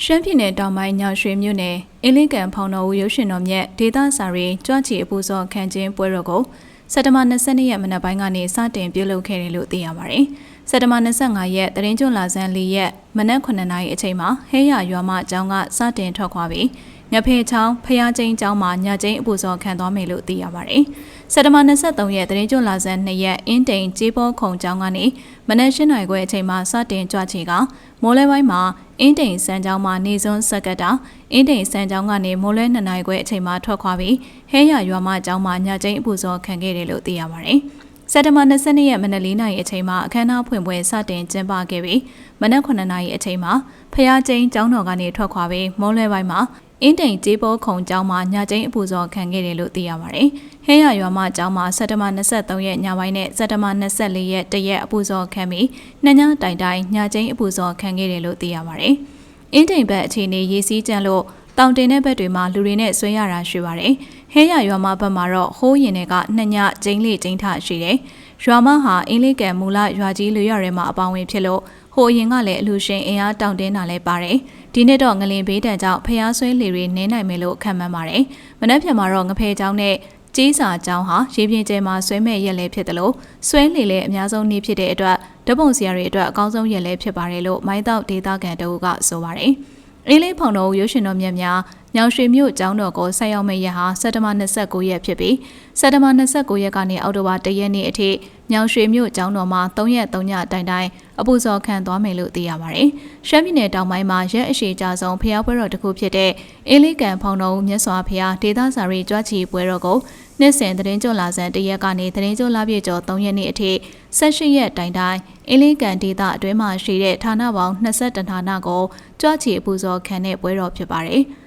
ရှမ်းပြည်နယ်တောင်ပိုင်းညောင်ရွှေမြို့နယ်အင်းလင်းကန်ဖောင်တော်ဦးရုပ်ရှင်တော်မြတ်ဒေသစာရီကြွချီအပူစောခန့်ချင်းပွဲတော်ကိုစက်တဘာ22ရက်မနက်ပိုင်းကနေစတင်ပြုလုပ်ခဲ့တယ်လို့သိရပါတယ်။ စက်တဘာ25ရက်တရင်ကျွန်းလာဇန်၄ရက်မနက်9နာရီအချိန်မှာဟဲရရွာမအကြောင်းကစတင်ထွက်ခွာပြီးညဖေချောင်းဖျားချင်းကျောင်းမှာညချင်းအပူစောခံသွားမယ်လို့သိရပါတယ်။စက်တဘာ23ရက်တရင်ကျွန်းလာဇန်2ရက်အင်းတိန်ကြေးပေါ်ခုံကျောင်းကနေမနက်၈နာရီခွဲအချိန်မှာစတင်ကြွချီကမိုးလဲပိုင်းမှာအင်းတိန်စံကျောင်းမှာနေစွန်းဆက်ကတာအင်းတိန်စံကျောင်းကနေမိုးလဲ2နာရီခွဲအချိန်မှာထွက်ခွာပြီးဟဲရရွာမကျောင်းမှာညချင်းအပူစောခံခဲ့တယ်လို့သိရပါတယ်။ စက်တဘာ22ရက်မနက်4နာရီအချိန်မှာအခမ်းအနားဖွင့်ပွဲစတင်ကျင်းပခဲ့ပြီးမနက်9နာရီအချိန်မှာဖျားချင်းကျောင်းတော်ကနေထွက်ခွာပြီးမိုးလဲပိုင်းမှာအင်းတိန်ကြေးပေါ်ခုံကျောင်းမှာညချင်းအပူစောခံခဲ့တယ်လို့သိရပါတယ်။ဟဲရရွာမကျောင်းမှာစက်တဘာ23ရက်ညပိုင်းနဲ့စက်တဘာ24ရက်တရက်အပူစောခံပြီးနှစ်ညတိုင်တိုင်ညချင်းအပူစောခံခဲ့တယ်လို့သိရပါတယ်။အင်းတိန်ဘက်အခြေအနေရေးစည်းကြံလို့ တောင်တင်တဲ့ဘက်တွေမှာလူတွေနဲ့ဆွဲရတာရှိပါတယ်။ဟဲရရွာမဘက်မှာတော့ဟိုးရင်တွေကနှစ်ညကျင်းလေးကျင်းထရှိတယ်။ရွာမဟာအင်းလေးကံမူလရွာကြီးလူရရဲမှာအပေါင်းဝင်ဖြစ်လို့ဟိုအရင်ကလည်းအလူရှင်အင်အားတောင့်တင်းတာလည်းပါတယ်။ဒီနေ့တော့ငလင်ဘေးတန်ကြောင့်ဖျားဆွဲလေတွေနင်းနိုင်မယ်လို့ခံမှန်းပါတယ်။မနက်ဖြန်မှာတော့ငဖဲเจ้าနဲ့ကြီးစာเจ้าဟာရေပြင်ကျဲမှာဆွဲမဲ့ရက်လဲဖြစ်တယ်လို့ဆွဲလေလဲအများဆုံးနေ့ဖြစ်တဲ့အတွက်ဓပုံစရာတွေအတွက်အကောင်းဆုံးရက်လဲဖြစ်ပါတယ်လို့မိုင်းတောက်ဒေတာကန်တို့ကဆိုပါတယ်။ အေးလေးဖောင်တော်ရုပ်ရှင်တော်မြတ်များညောင်ရွှေမြို့ကျောင်းတော်ကိုဆက်ရောက်မယ့်ရက်ဟာစက်တဘာ29ရက်ဖြစ်ပြီးစက်တဘာ29ရက်ကနေအောက်တိုဘာ1ရက်နေ့အထိညောင်ရွှေမြို့ကျောင်းတော်မှာ3ရက်3ညတိုင်တိုင်အပူဇော်ခံသွားမယ်လို့သိရပါတယ်။ရှမ်းပြည်နယ်တောင်ပိုင်းမှာရက်အရှိကြဆုံးဖျားပွဲတော်တစ်ခုဖြစ်တဲ့အေးလေးကန်ဖောင်တော်မြတ်စွာဘုရားဒေသစာရီကြွချီပွဲတော်ကို နှစ်စဉ်သတင်းကြွလာစံတရက်ကနေသတင်းကြွလာပြည့်ကျော်3ရက်နေ့အထိ18ရက်တိုင်တိုင်အေးလေးကန်ဒေသအတွင်းမှာရှိတဲ့ဌာနပေါင်း22ဌာနကိုကြွချီအပူဇော်ခံတဲ့ပွဲတော်ဖြစ်ပါတယ်။